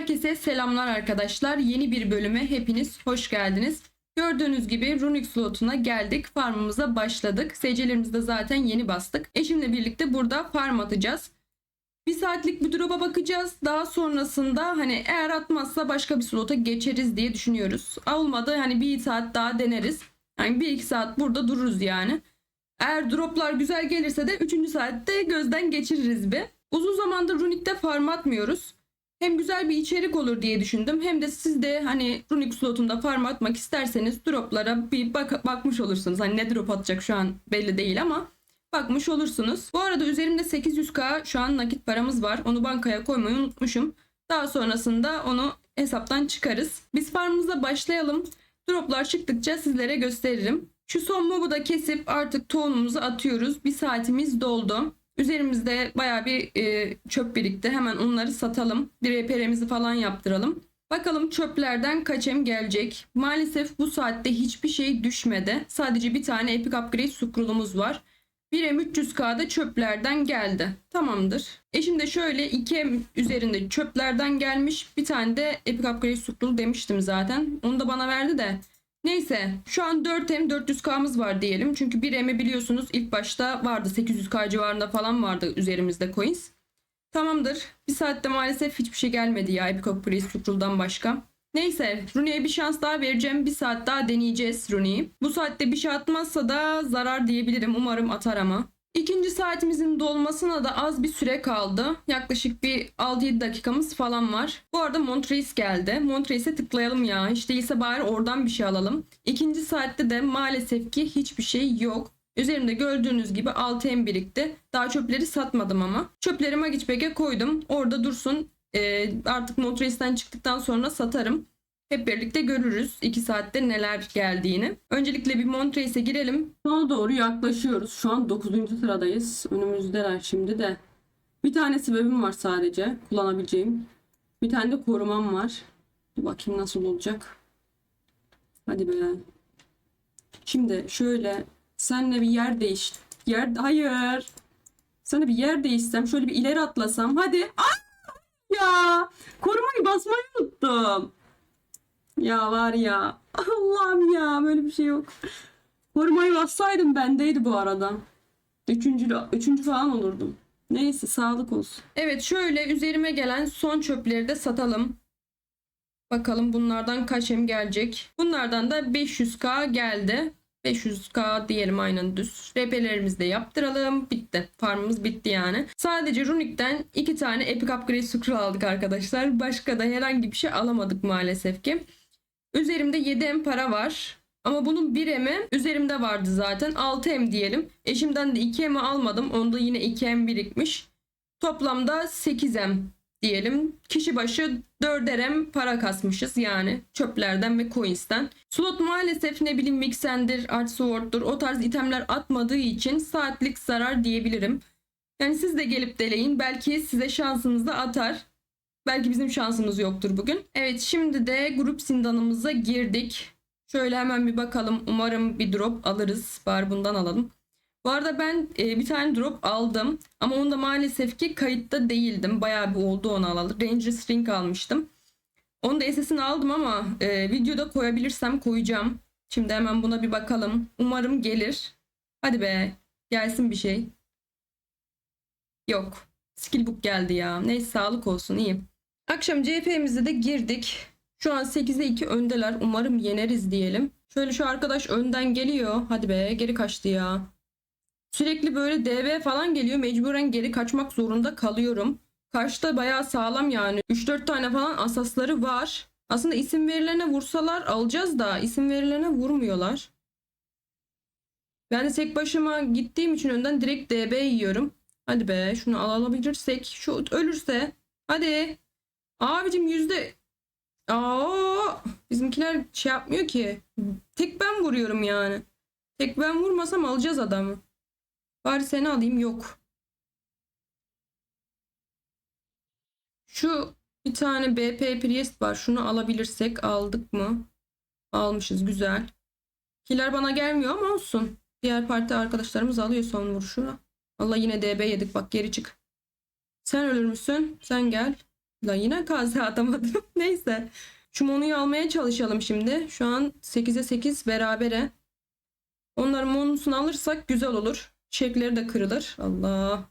Herkese selamlar arkadaşlar. Yeni bir bölüme hepiniz hoş geldiniz. Gördüğünüz gibi Runic slotuna geldik. Farmımıza başladık. SC'lerimizi de zaten yeni bastık. Eşimle birlikte burada farm atacağız. Bir saatlik bir drop'a bakacağız. Daha sonrasında hani eğer atmazsa başka bir slota geçeriz diye düşünüyoruz. Olmadı hani bir saat daha deneriz. Yani bir iki saat burada dururuz yani. Eğer droplar güzel gelirse de 3. saatte gözden geçiririz bir. Uzun zamandır Runic'te farm atmıyoruz. Hem güzel bir içerik olur diye düşündüm. Hem de siz de hani Runic slotunda farm atmak isterseniz droplara bir bak bakmış olursunuz. Hani ne drop atacak şu an belli değil ama bakmış olursunuz. Bu arada üzerimde 800k şu an nakit paramız var. Onu bankaya koymayı unutmuşum. Daha sonrasında onu hesaptan çıkarız. Biz farmımıza başlayalım. Droplar çıktıkça sizlere gösteririm. Şu son mobu da kesip artık tohumumuzu atıyoruz. Bir saatimiz doldu. Üzerimizde baya bir e, çöp birikti. Hemen onları satalım. Bir reperemizi falan yaptıralım. Bakalım çöplerden kaç em gelecek. Maalesef bu saatte hiçbir şey düşmedi. Sadece bir tane Epic Upgrade sukrulumuz var. 1M 300K'da çöplerden geldi. Tamamdır. Eşim de şöyle 2M üzerinde çöplerden gelmiş. Bir tane de Epic Upgrade sukrulu demiştim zaten. Onu da bana verdi de. Neyse şu an 4M 400K'mız var diyelim. Çünkü 1M'i biliyorsunuz ilk başta vardı. 800K civarında falan vardı üzerimizde coins. Tamamdır. Bir saatte maalesef hiçbir şey gelmedi ya Epic Upgrade sukruldan başka. Neyse Rooney'e bir şans daha vereceğim. Bir saat daha deneyeceğiz Rooney'i. Bu saatte bir şey atmazsa da zarar diyebilirim. Umarım atar ama. İkinci saatimizin dolmasına da az bir süre kaldı. Yaklaşık bir 6-7 dakikamız falan var. Bu arada Montrace geldi. Montrace'e tıklayalım ya. Hiç değilse bari oradan bir şey alalım. İkinci saatte de maalesef ki hiçbir şey yok. Üzerimde gördüğünüz gibi 6M birikti. Daha çöpleri satmadım ama. Çöpleri Magic Bag'e koydum. Orada dursun. Ee, artık Montrace'den çıktıktan sonra satarım. Hep birlikte görürüz 2 saatte neler geldiğini. Öncelikle bir Montrace'e girelim. Sona doğru yaklaşıyoruz. Şu an 9. sıradayız. Önümüzdeler şimdi de. Bir tane sebebim var sadece kullanabileceğim. Bir tane de korumam var. Bir bakayım nasıl olacak. Hadi be. Şimdi şöyle senle bir yer değiş. Yer hayır. Sana bir yer değişsem şöyle bir ileri atlasam. Hadi. Aa! Ya korumayı basmayı unuttum. Ya var ya. Allah'ım ya böyle bir şey yok. Korumayı bassaydım bendeydi bu arada. Üçüncü, üçüncü falan olurdum. Neyse sağlık olsun. Evet şöyle üzerime gelen son çöpleri de satalım. Bakalım bunlardan kaç em gelecek. Bunlardan da 500k geldi. 500k diyelim aynen düz. RP'lerimizi de yaptıralım. Bitti. Farmımız bitti yani. Sadece Runic'ten iki tane Epic Upgrade Scroll aldık arkadaşlar. Başka da herhangi bir şey alamadık maalesef ki. Üzerimde 7M para var. Ama bunun 1M'i üzerimde vardı zaten. 6M diyelim. Eşimden de 2M'i almadım. Onda yine 2M birikmiş. Toplamda 8M diyelim. Kişi başı 4'er para kasmışız yani çöplerden ve coins'ten. Slot maalesef ne bileyim Mixen'dir, Art Sword'dur o tarz itemler atmadığı için saatlik zarar diyebilirim. Yani siz de gelip deleyin. Belki size şansınız atar. Belki bizim şansımız yoktur bugün. Evet şimdi de grup zindanımıza girdik. Şöyle hemen bir bakalım. Umarım bir drop alırız. Bari bundan alalım. Bu arada ben e, bir tane drop aldım. Ama onda maalesef ki kayıtta değildim. Bayağı bir oldu onu alalı. Ranger String almıştım. Onu da SS'ini aldım ama e, videoda koyabilirsem koyacağım. Şimdi hemen buna bir bakalım. Umarım gelir. Hadi be. Gelsin bir şey. Yok. Skillbook geldi ya. Neyse sağlık olsun iyi. Akşam CHP'mize de girdik. Şu an 8'e 2 öndeler. Umarım yeneriz diyelim. Şöyle şu arkadaş önden geliyor. Hadi be geri kaçtı ya. Sürekli böyle DV falan geliyor. Mecburen geri kaçmak zorunda kalıyorum. Karşıda bayağı sağlam yani. 3-4 tane falan asasları var. Aslında isim verilerine vursalar alacağız da isim verilerine vurmuyorlar. Ben de tek başıma gittiğim için önden direkt DB yiyorum. Hadi be şunu alabilirsek. Şu ölürse. Hadi. Abicim yüzde... Aa, bizimkiler şey yapmıyor ki. Tek ben vuruyorum yani. Tek ben vurmasam alacağız adamı. Bari seni alayım yok. Şu bir tane BP Priest var. Şunu alabilirsek aldık mı? Almışız güzel. Kiler bana gelmiyor ama olsun. Diğer parti arkadaşlarımız alıyor son vuruşu. Allah yine DB yedik bak geri çık. Sen ölür müsün? Sen gel. La yine kase atamadım. Neyse. Şu Monu'yu almaya çalışalım şimdi. Şu an 8'e 8 berabere. Onların Monu'sunu alırsak güzel olur. Şekleri de kırılır. Allah.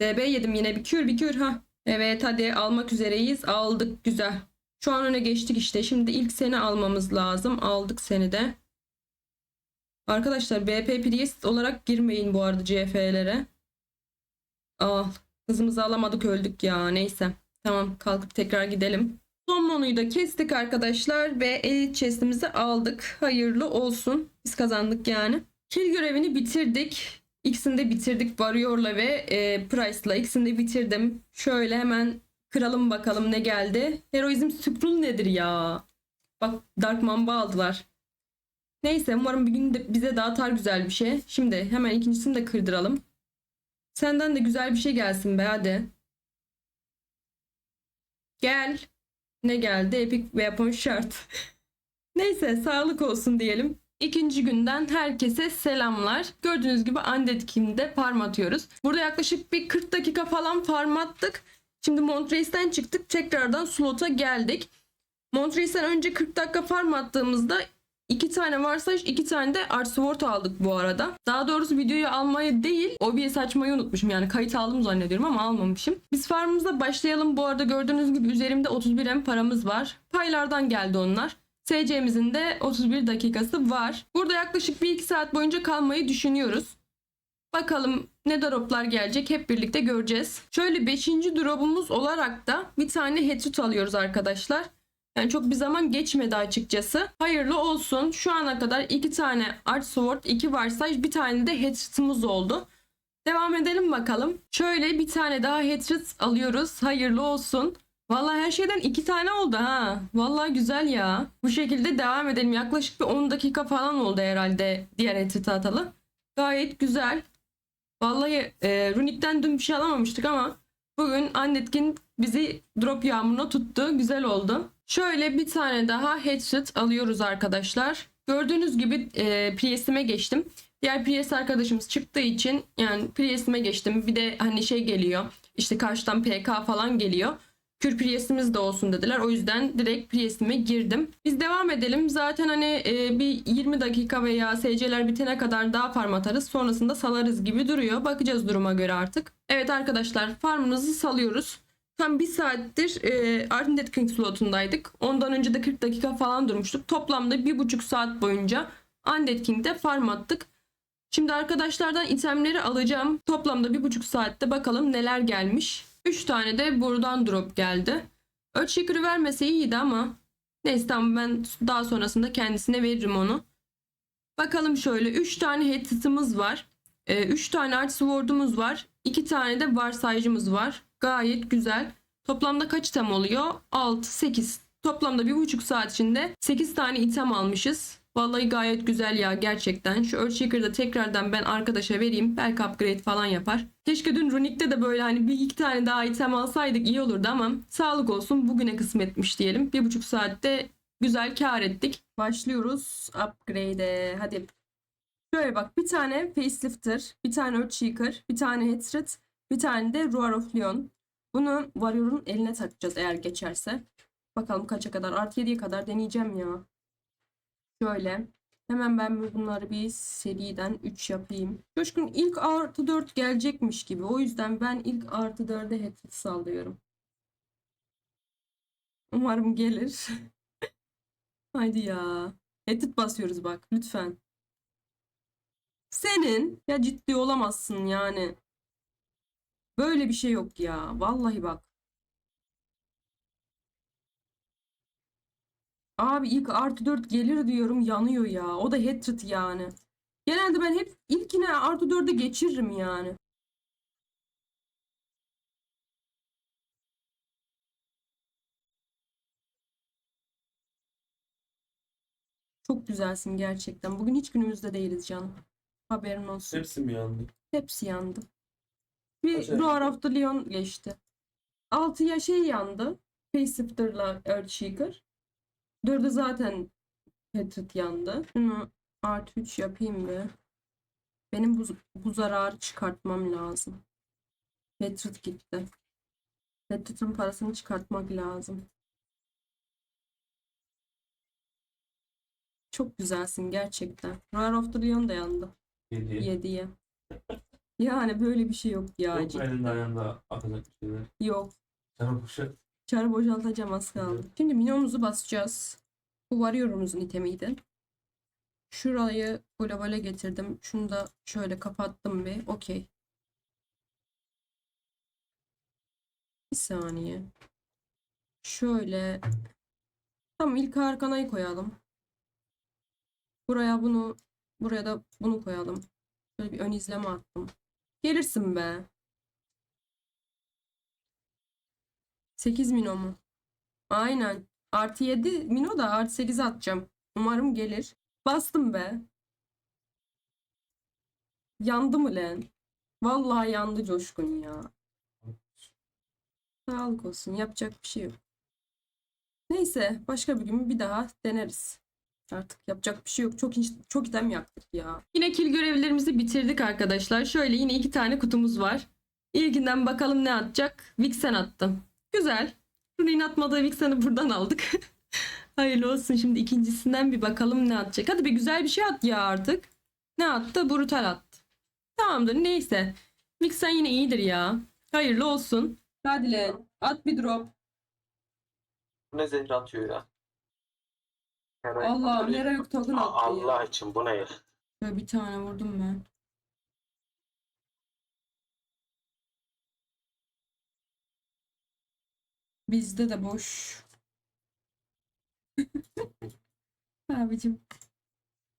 DB yedim yine. Bir kür bir kür. ha. Evet hadi almak üzereyiz. Aldık güzel. Şu an öne geçtik işte. Şimdi ilk seni almamız lazım. Aldık seni de. Arkadaşlar BP Priest olarak girmeyin bu arada CF'lere. Al. Hızımızı alamadık öldük ya. Neyse. Tamam kalkıp tekrar gidelim. Son monuyu da kestik arkadaşlar ve elit chestimizi aldık. Hayırlı olsun. Biz kazandık yani. Kill görevini bitirdik. İkisini de bitirdik. Warrior'la ve e, Price'la. İkisini de bitirdim. Şöyle hemen kıralım bakalım ne geldi. Heroizm Scroll nedir ya? Bak Dark Mamba aldılar. Neyse umarım bir gün de bize daha atar güzel bir şey. Şimdi hemen ikincisini de kırdıralım. Senden de güzel bir şey gelsin be hadi. Gel. Ne geldi? Epic Weapon şart. Neyse sağlık olsun diyelim. İkinci günden herkese selamlar. Gördüğünüz gibi Undead farm atıyoruz. Burada yaklaşık bir 40 dakika falan farm attık. Şimdi Montrace'den çıktık. Tekrardan slota geldik. Montrace'den önce 40 dakika farm attığımızda iki tane varsa iki tane de Art aldık bu arada. Daha doğrusu videoyu almayı değil OBS açmayı unutmuşum. Yani kayıt aldım zannediyorum ama almamışım. Biz farmımıza başlayalım. Bu arada gördüğünüz gibi üzerimde 31 M paramız var. Paylardan geldi onlar. SC'mizin de 31 dakikası var. Burada yaklaşık 1-2 saat boyunca kalmayı düşünüyoruz. Bakalım ne droplar gelecek hep birlikte göreceğiz. Şöyle 5. drop'umuz olarak da bir tane headshot alıyoruz arkadaşlar. Yani çok bir zaman geçmedi açıkçası. Hayırlı olsun. Şu ana kadar iki tane Arch Sword, iki Varsage, bir tane de headshot'ımız oldu. Devam edelim bakalım. Şöyle bir tane daha headshot alıyoruz. Hayırlı olsun. Vallahi her şeyden iki tane oldu ha. Vallahi güzel ya. Bu şekilde devam edelim. Yaklaşık bir 10 dakika falan oldu herhalde diğer headshot'ı atalı. Gayet güzel. Vallahi e, Runik'ten dün bir şey alamamıştık ama bugün Annetkin bizi drop yağmuruna tuttu. Güzel oldu. Şöyle bir tane daha headshot alıyoruz arkadaşlar. Gördüğünüz gibi e, Priest'ime geçtim. Diğer Priest arkadaşımız çıktığı için yani Priest'ime geçtim. Bir de hani şey geliyor. İşte karşıdan PK falan geliyor. Kür Priest'imiz de olsun dediler. O yüzden direkt Priest'ime girdim. Biz devam edelim. Zaten hani e, bir 20 dakika veya SC'ler bitene kadar daha farm atarız. Sonrasında salarız gibi duruyor. Bakacağız duruma göre artık. Evet arkadaşlar farmımızı salıyoruz. Tam bir saattir e, Undead King slotundaydık. Ondan önce de 40 dakika falan durmuştuk. Toplamda bir buçuk saat boyunca Undead King'de farm attık. Şimdi arkadaşlardan itemleri alacağım. Toplamda bir buçuk saatte bakalım neler gelmiş. 3 tane de buradan drop geldi. Earthshaker'ı vermese iyiydi ama neyse tamam ben daha sonrasında kendisine veririm onu. Bakalım şöyle 3 tane headset'ımız var. 3 tane Arch Sword'umuz var. 2 tane de varsayıcımız var. Gayet güzel. Toplamda kaç item oluyor? 6, 8. Toplamda bir buçuk saat içinde 8 tane item almışız. Vallahi gayet güzel ya gerçekten. Şu Earthshaker'da tekrardan ben arkadaşa vereyim. Belki upgrade falan yapar. Keşke dün Runik'te de böyle hani bir iki tane daha item alsaydık iyi olurdu ama sağlık olsun bugüne kısmetmiş diyelim. Bir buçuk saatte güzel kar ettik. Başlıyoruz upgrade'e. Hadi. Şöyle bak bir tane facelifter, bir tane Earthshaker, bir tane Hatred, bir tane de Roar of Leon. Bunu Warrior'un eline takacağız eğer geçerse. Bakalım kaça kadar. Artı 7'ye kadar deneyeceğim ya. Şöyle. Hemen ben bunları bir seriden 3 yapayım. Coşkun ilk artı 4 gelecekmiş gibi. O yüzden ben ilk artı 4'e hatred sallıyorum. Umarım gelir. Haydi ya. Hatred basıyoruz bak lütfen. Senin ya ciddi olamazsın yani. Böyle bir şey yok ya. Vallahi bak. Abi ilk artı 4 gelir diyorum yanıyor ya. O da hatred yani. Genelde ben hep ilkine artı 4'e geçiririm yani. Çok güzelsin gerçekten. Bugün hiç günümüzde değiliz canım. Haberin olsun. Hepsi mi yandı? Hepsi yandı. Bir. Roar of the Leon geçti. 6'ya şey yandı. Faceshifter'la Earthshaker. 4'ü zaten Hatred yandı. Şunu artı 3 yapayım bir. Benim bu, bu zararı çıkartmam lazım. Hatred gitti. Reddit'in parasını çıkartmak lazım. Çok güzelsin gerçekten. Rare of the Leon da yandı. Yedi. 7'ye. Yani böyle bir şey yok ya. Yok mu elinde cidden. ayağında akacak bir şeyler? Yok. Sana kuşa. Çarı boşaltacağım az kaldı. Şimdi minyonumuzu basacağız. Bu Warrior'umuzun itemiydi. Şurayı globale getirdim. Şunu da şöyle kapattım bir. Okey. Bir saniye. Şöyle. Tamam ilk arkanayı koyalım. Buraya bunu, buraya da bunu koyalım. Böyle bir ön izleme attım. Gelirsin be. 8 mino mu? Aynen. Artı 7 mino da artı 8 atacağım. Umarım gelir. Bastım be. Yandı mı lan? Vallahi yandı Coşkun ya. Sağlık olsun. Yapacak bir şey yok. Neyse. Başka bir gün bir daha deneriz. Artık yapacak bir şey yok. Çok çok item yaktık ya. Yine kil görevlerimizi bitirdik arkadaşlar. Şöyle yine iki tane kutumuz var. İlkinden bakalım ne atacak. Vixen attım. Güzel. Rune'in atmadığı Vixen'i buradan aldık. Hayırlı olsun. Şimdi ikincisinden bir bakalım ne atacak. Hadi bir güzel bir şey at ya artık. Ne attı? Brutal attı. Tamamdır neyse. Vixen yine iyidir ya. Hayırlı olsun. Hadi lan. At bir drop. Ne zehri atıyor ya? Herhalde. Allah'ım nereye yok Aa, attı ya. Allah için bu ne ya? Böyle bir tane vurdum ben. Bizde de boş. Abicim.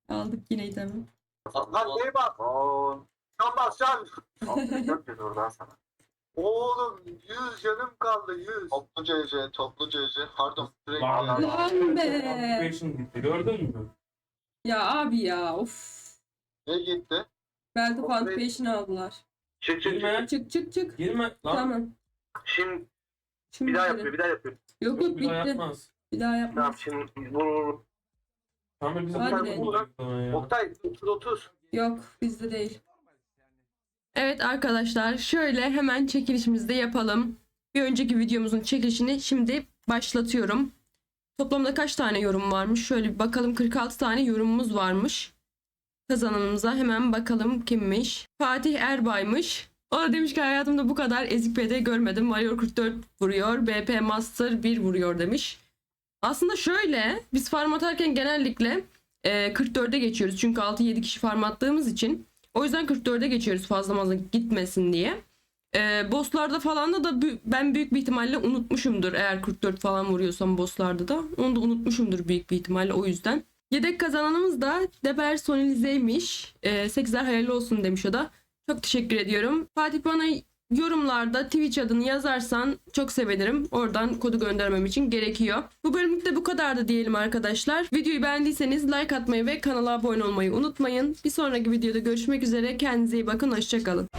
Aldık yine itemi. Lan neye bak? Oo. Can bas can. Çok kötü oradan sana. Oğlum 100 canım kaldı 100. Toplu CC, toplu CC. Pardon, sürekli. Lan be. Gitti. Gördün mü? Ya abi ya of. Ne gitti? Belt of Occupation aldılar. Çık çık Girme. çık. Çık çık çık. Girme. Lan. Tamam. Şimdi Şimdi bir daha gidelim. yapıyor bir daha yapıyor. Yok Yok, yok bir daha bitti. yapmaz. Bir daha Tamam yapmaz. şimdi vur vur vur. Tamam bize Hadi. Oktay 30 30. Yok bizde değil. Evet arkadaşlar şöyle hemen çekilişimizi de yapalım. Bir önceki videomuzun çekilişini şimdi başlatıyorum. Toplamda kaç tane yorum varmış? Şöyle bir bakalım 46 tane yorumumuz varmış. Kazananımıza hemen bakalım kimmiş? Fatih Erbay'mış. O da demiş ki hayatımda bu kadar ezik PD görmedim. Warrior 44 vuruyor. BP Master 1 vuruyor demiş. Aslında şöyle biz farm atarken genellikle e, 44'e geçiyoruz. Çünkü 6-7 kişi farm attığımız için. O yüzden 44'e geçiyoruz fazla fazla gitmesin diye. Ee, bosslarda falan da da ben büyük bir ihtimalle unutmuşumdur eğer 44 falan vuruyorsam bosslarda da. Onu da unutmuşumdur büyük bir ihtimalle o yüzden. Yedek kazananımız da Deber Sonilize'ymiş. Ee, 8'ler hayırlı olsun demiş o da. Çok teşekkür ediyorum. Fatih bana yorumlarda Twitch adını yazarsan çok sevinirim. Oradan kodu göndermem için gerekiyor. Bu bölümlük de bu kadardı diyelim arkadaşlar. Videoyu beğendiyseniz like atmayı ve kanala abone olmayı unutmayın. Bir sonraki videoda görüşmek üzere. Kendinize iyi bakın. Hoşçakalın.